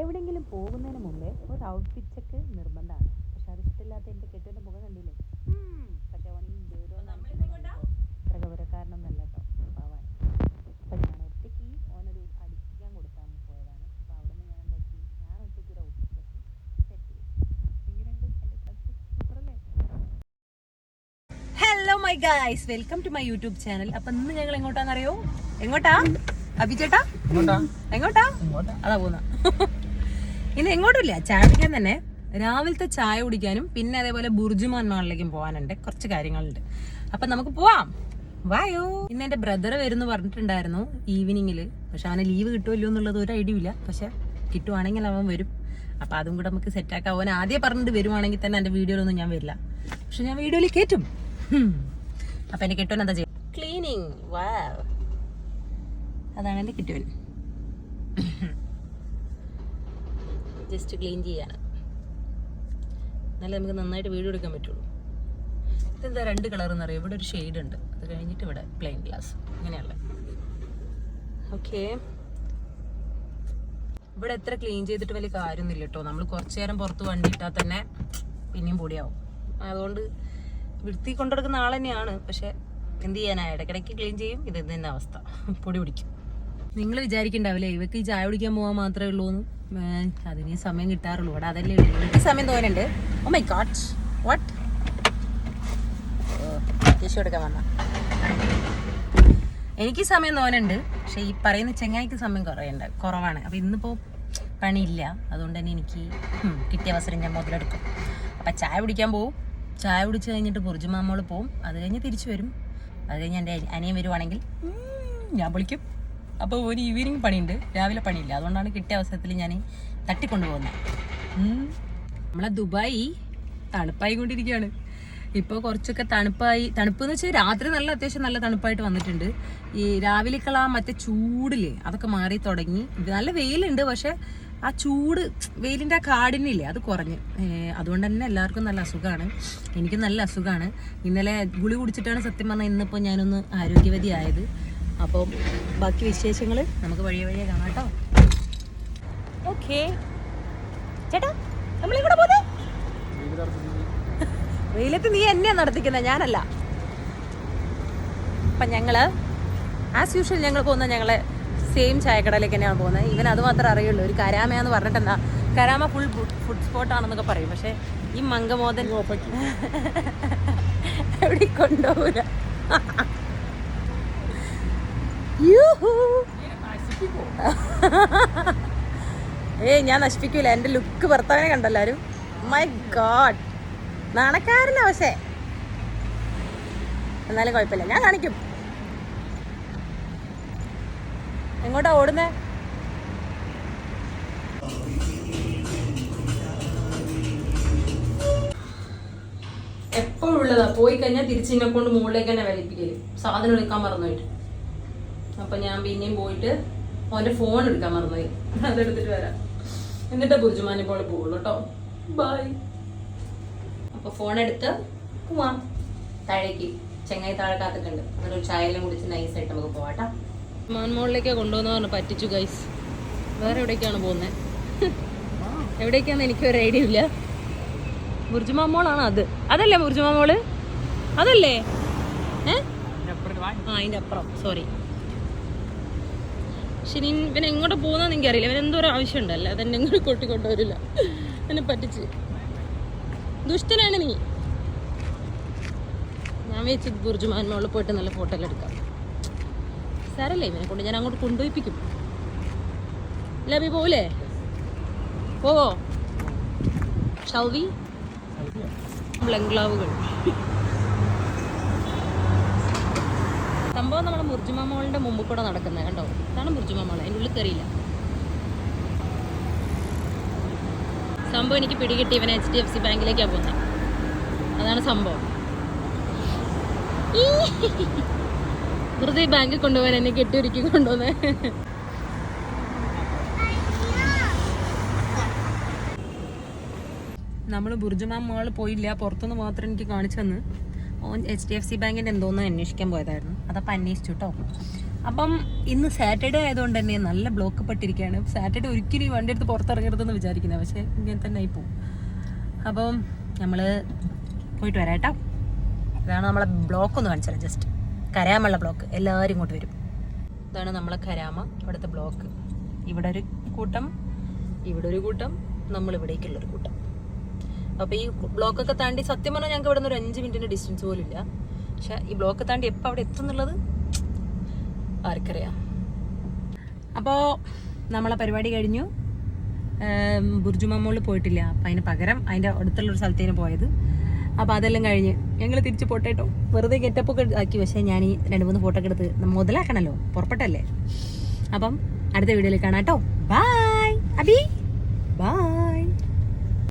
എവിടെയെങ്കിലും പോകുന്നതിന് മുമ്പേ ഒരു ഔട്ട്ഫിറ്റ് ചെക്ക് നിർബന്ധമാണ്. പക്ഷെ അത് ഇഷ്ടമില്ലാത്ത എന്റെ കെട്ടിന്റെ മുഖം കണ്ടില്ലേ. പക്ഷെ ഗൗരവക്കാരനൊന്നല്ല കേട്ടോ പാവാൻ അപ്പം ഞാൻ ഒറ്റയ്ക്ക് ഓനൊരു അടിക്കാൻ കൊടുക്കാൻ പോയതാണ്. അപ്പോൾ അവിടെ നിന്ന് ഞാൻ എന്താക്കി? ഞാൻ ഒറ്റയ്ക്ക് ഒരു ഔട്ട്ഫിറ്റ് ചെക്ക് സെറ്റ് ചെയ്തു. എങ്ങനെയുണ്ട് എന്റെ dress സൂപ്പറല്ലേ? Hello my guys welcome to my YouTube channel അപ്പൊ ഇന്ന് ഞങ്ങൾ എങ്ങോട്ടാന്നറിയോ? എങ്ങോട്ടാ? അഭിചേട്ടാ എങ്ങോട്ടാ? അതാ പോന്ന ഇന്ന് എങ്ങോട്ടില്ല ചായ കുടിക്കാൻ തന്നെ രാവിലത്തെ ചായ കുടിക്കാനും പിന്നെ അതേപോലെ ബുർജുമാൻ മാളിലേക്കും പോകാനുണ്ട്. കുറച്ച് കാര്യങ്ങളുണ്ട്. അപ്പൊ നമുക്ക് പോവാം. വായോ. ഇന്ന് എന്റെ ബ്രദർ വരുന്നു പറഞ്ഞിട്ടുണ്ടായിരുന്നു ഈവനിങ്ങിൽ പക്ഷെ അവനെ ലീവ് കിട്ടുമല്ലോ എന്നുള്ളത് ഒരു ഐഡിയ ഇല്ല. പക്ഷെ കിട്ടുവാണെങ്കിൽ അവൻ വരും. അപ്പൊ അതും കൂടെ നമുക്ക് സെറ്റ് സെറ്റാക്കാം അവൻ ആദ്യം പറഞ്ഞിട്ട് വരുവാണെങ്കിൽ തന്നെ എന്റെ വീഡിയോയിലൊന്നും ഞാൻ വരില്ല. പക്ഷെ ഞാൻ വീഡിയോയിൽ കയറ്റും ഹും. അപ്പൊ എന്റെ കിട്ടുവൻ എന്താ ചെയ്യും ക്ലീനിങ് വാ അതാണ് എന്റെ കെട്ടുവൻ ജസ്റ്റ് ക്ലീൻ ചെയ്യാണ്. എന്നാലേ നമുക്ക് നന്നായിട്ട് വീഡിയോ എടുക്കാൻ പറ്റുള്ളൂ. ഇതെന്താ രണ്ട് കളർ എന്നറിയാം ഇവിടെ ഒരു ഷെയ്ഡ് ഉണ്ട്. അത് കഴിഞ്ഞിട്ട് ഇവിടെ പ്ലെയിൻ ഗ്ലാസ് ഇങ്ങനെയുള്ള. ഓക്കെ ഇവിടെ എത്ര ക്ലീൻ ചെയ്തിട്ട് വലിയ കാര്യമൊന്നുമില്ല കേട്ടോ. നമ്മൾ കുറച്ച് നേരം പുറത്ത് വണ്ടി ഇട്ടാൽ തന്നെ പിന്നെയും പൊടിയാവും. അതുകൊണ്ട് വൃത്തി കൊണ്ടെടുക്കുന്ന ആൾ തന്നെയാണ്. പക്ഷെ എന്ത് ചെയ്യാനാ? ഇടയ്ക്കിടയ്ക്ക് ക്ലീൻ ചെയ്യും. ഇത് തന്നെ അവസ്ഥ? പൊടി പിടിക്കും. നിങ്ങൾ വിചാരിക്കണ്ടാവില്ലേ? ഇവക്ക് ഈ ചായ കുടിക്കാൻ പോകാൻ മാത്രമേ ഉള്ളൂ എന്ന് അതിന് സമയം കിട്ടാറുള്ളൂ. ഇവിടെ അതല്ലേ ഉള്ളൂ. എനിക്ക് സമയം തോന്നുന്നുണ്ട് oh my God what tissue എടുക്കാൻ വന്ന എനിക്ക് സമയം തോന്നുന്നുണ്ട് പക്ഷേ ഈ പറയുന്ന ചെങ്ങായിക്ക് സമയം കുറയുണ്ട് കുറവാണ്. അപ്പം ഇന്നിപ്പോൾ പണിയില്ല. അതുകൊണ്ട് തന്നെ എനിക്ക് കിട്ടിയ അവസരം ഞാൻ മുതലെടുക്കും. അപ്പം ചായ കുടിക്കാൻ പോവും. ചായ കുടിച്ച് കഴിഞ്ഞിട്ട് ബുർജുമാമോൾ പോവും. അത് കഴിഞ്ഞ് തിരിച്ചു വരും. അത് കഴിഞ്ഞ് എന്റെ അനിയൻ വരുവാണെങ്കിൽ ഞാൻ വിളിക്കും. അപ്പോൾ ഒരു ഈവനിങ് പണിയുണ്ട്. രാവിലെ പണിയില്ല. അതുകൊണ്ടാണ് കിട്ടിയ അവസരത്തിൽ ഞാൻ തട്ടിക്കൊണ്ടു പോകുന്നത് നമ്മളെ ദുബായി തണുപ്പായി കൊണ്ടിരിക്കുകയാണ് ഇപ്പോൾ കുറച്ചൊക്കെ തണുപ്പായി. തണുപ്പ് എന്ന് വെച്ചാൽ രാത്രി നല്ല അത്യാവശ്യം നല്ല തണുപ്പായിട്ട് വന്നിട്ടുണ്ട്. ഈ രാവിലേക്കുള്ള മറ്റേ ചൂടില്ലേ അതൊക്കെ മാറി തുടങ്ങി. നല്ല വെയിലുണ്ട് പക്ഷേ ആ ചൂട് വെയിലിന്റെ ആ കാടിനില്ലേ അത് കുറഞ്ഞു. അതുകൊണ്ട് തന്നെ എല്ലാവർക്കും നല്ല അസുഖമാണ് എനിക്ക് നല്ല അസുഖമാണ് ഇന്നലെ ഗുളി കുടിച്ചിട്ടാണ് സത്യം പറഞ്ഞാൽ ഇന്നിപ്പോൾ ഞാനൊന്ന് ആരോഗ്യവതി ആയത് അപ്പോൾ ബാക്കി വിശേഷങ്ങൾ നമുക്ക് വഴിയെ വഴിയെ കാണാം കേട്ടോ. ഓക്കെ ചേട്ടാ നമ്മളിങ്ങോട്ട് പോകുന്നത് വെയിലത്ത് നീ എന്നെയാ നടത്തിക്കുന്നത് ഞാനല്ല. അപ്പം ഞങ്ങൾ ആസ് യൂഷ്വൽ ഞങ്ങൾ പോകുന്ന ഞങ്ങളെ സെയിം ചായക്കടയിലേക്ക് തന്നെയാണ് പോകുന്നത്. ഇവൻ അത് മാത്രമേ അറിയുള്ളൂ. ഒരു കരാമയാന്ന് പറഞ്ഞിട്ടെന്താ? കരാമ ഫുൾ ഫുഡ് സ്പോട്ടാണെന്നൊക്കെ പറയും. പക്ഷേ ഈ മംഗമോദൻ എവിടെ കൊണ്ടുപോകില്ല ഏയ് ഞാൻ നശിപ്പിക്കൂല. എന്റെ ലുക്ക് ഭർത്താവിനെ കണ്ടല്ലാരും മൈ ഗാഡ് നാണക്കാരനാ പക്ഷേ. എന്നാലും കുഴപ്പമില്ല. ഞാൻ കാണിക്കും. എങ്ങോട്ടാ ഓടുന്നേ? എപ്പോഴുള്ളതാ പോയി കഴിഞ്ഞാൽ തിരിച്ചിനെ കൊണ്ട് മുകളിലേക്ക് തന്നെ വലിപ്പിക്കൽ. സാധനം എടുക്കാൻ മറന്നുപോയിട്ട്. അപ്പൊ ഞാൻ പിന്നെയും പോയിട്ട് അവന്റെ ഫോൺ എടുക്കാൻ മറന്നു അതെടുത്തിട്ട് വരാം. എന്നിട്ട് ബുർജുമാനെ പോലെ പോകുള്ളൂ കേട്ടോ ബൈ അപ്പൊ ഫോൺ എടുത്ത് പോവാം. താഴേക്ക്. ചെങ്ങായി താഴെ കാത്തിട്ടുണ്ട്. എന്നിട്ട് ഒരു ചായയെല്ലാം കുടിച്ച് നൈസായിട്ട് നമുക്ക് പോവാട്ടാ മാൻമോളിലേക്കാ കൊണ്ടുവന്ന് പറഞ്ഞു പറ്റിച്ചു ഗൈസ് വേറെ എവിടേക്കാണ് പോകുന്നത് എവിടേക്കാന്ന് എനിക്ക് ഒരു ഐഡിയ ഇല്ല ബുർജുമാമോളാണ് അത്? അതല്ലേ ബുർജുമാമോൾ അതല്ലേ? ഏ? ആ അതിന്റെ അപ്പുറം. സോറി ശരി ഇവൻ എങ്ങോട്ട് പോകുന്നതെന്ന് എനിക്കറിയില്ല. ഇവൻ എന്തോ ഒരു ആവശ്യമുണ്ട്. അല്ല അതെന്നെ എങ്ങോട്ട് കൊട്ടിക്കൊണ്ടുവരില്ല എന്നെ പറ്റിച്ച്. ദുഷ്ടനാണ് നീ. ഞാൻ വെച്ച് ബുർജുമാൻ മോളിൽ പോയിട്ട് നല്ല ഫോട്ടോ എല്ലാം എടുക്കാം. സാരല്ലേ ഇവനെ കൊണ്ട്? ഞാൻ അങ്ങോട്ട് കൊണ്ടുപോയിപ്പിക്കും. ലബി പോവില്ലേ പോവോ? ഷൗവി? ബംഗ്ലാവുകൾ സംഭവം നമ്മുടെ മുർജിമ മോളിന്റെ മുമ്പ് കൂടെ നടക്കുന്നത് കണ്ടോ? ഇതാണ് മുർജിമ മോൾ അതിന്റെ ഉള്ളിൽ കയറിയില്ല. സംഭവം എനിക്ക് പിടികിട്ടി. ഇവൻ എച്ച് ഡി എഫ് സി ബാങ്കിലേക്കാണ് പോകുന്നത് അതാണ് സംഭവം. വെറുതെ ബാങ്കിൽ കൊണ്ടുപോകാൻ എന്നെ കെട്ടിയൊരുക്കി കൊണ്ടുവന്നേ. നമ്മൾ ബുർജുമാ മോൾ പോയില്ല. പുറത്തുനിന്ന് മാത്രം എനിക്ക് കാണിച്ചു തന്ന്. ഓൻ എച്ച് ഡി എഫ് സി ബാങ്കിന്റെ എന്തോന്ന് അന്വേഷിക്കാൻ പോയതായിരുന്നു. അതപ്പോൾ അന്വേഷിച്ചു കേട്ടോ അപ്പം ഇന്ന് സാറ്റർഡേ ആയതുകൊണ്ട് തന്നെ നല്ല ബ്ലോക്ക് പെട്ടിരിക്കുകയാണ്. സാറ്റർഡേ ഒരിക്കലും ഈ വണ്ടി എടുത്ത് പുറത്തിറങ്ങരുതെന്ന് വിചാരിക്കുന്നത് പക്ഷേ ഇങ്ങനെ തന്നെ ആയി പോകും അപ്പം നമ്മൾ പോയിട്ട് വരാം കേട്ടോ ഇതാണ് നമ്മളെ ബ്ലോക്ക് ഒന്ന് കാണിച്ചാലും ജസ്റ്റ് കരാമുള്ള ബ്ലോക്ക്. എല്ലാവരും ഇങ്ങോട്ട് വരും. ഇതാണ് നമ്മളെ കരാമ ഇവിടുത്തെ ബ്ലോക്ക്. ഇവിടെ ഒരു കൂട്ടം ഇവിടെ ഒരു കൂട്ടം ഒരു കൂട്ടം. അപ്പോൾ ഈ ബ്ലോക്കൊക്കെ താണ്ടി സത്യം പറഞ്ഞാൽ ഞങ്ങൾക്ക് ഇവിടെ നിന്ന് ഒരു അഞ്ച് മിനിറ്റിന്റെ ഡിസ്റ്റൻസ് പോലും ഇല്ല. പക്ഷെ ഈ ബ്ലോക്ക് താണ്ടി എപ്പോൾ അവിടെ എത്തും എന്നുള്ളത് ആർക്കറിയാം. അപ്പോൾ നമ്മളെ പരിപാടി കഴിഞ്ഞു. ഏം, ബുർജു പോയിട്ടില്ല. അപ്പം അതിന് പകരം അതിന്റെ അടുത്തുള്ളൊരു സ്ഥലത്തേന് പോയത്. അപ്പോൾ അതെല്ലാം കഴിഞ്ഞ് ഞങ്ങൾ തിരിച്ച് പോട്ടേട്ടോ വെറുതെ ഗെറ്റപ്പൊക്കെ ആക്കി. പക്ഷേ ഞാൻ ഈ രണ്ട് മൂന്ന് ഫോട്ടോ ഒക്കെ എടുത്ത് മുതലാക്കണമല്ലോ പുറപ്പെട്ടല്ലേ? അപ്പം അടുത്ത വീഡിയോയിൽ കാണാം കേട്ടോ ബായ് അബി. ബായ്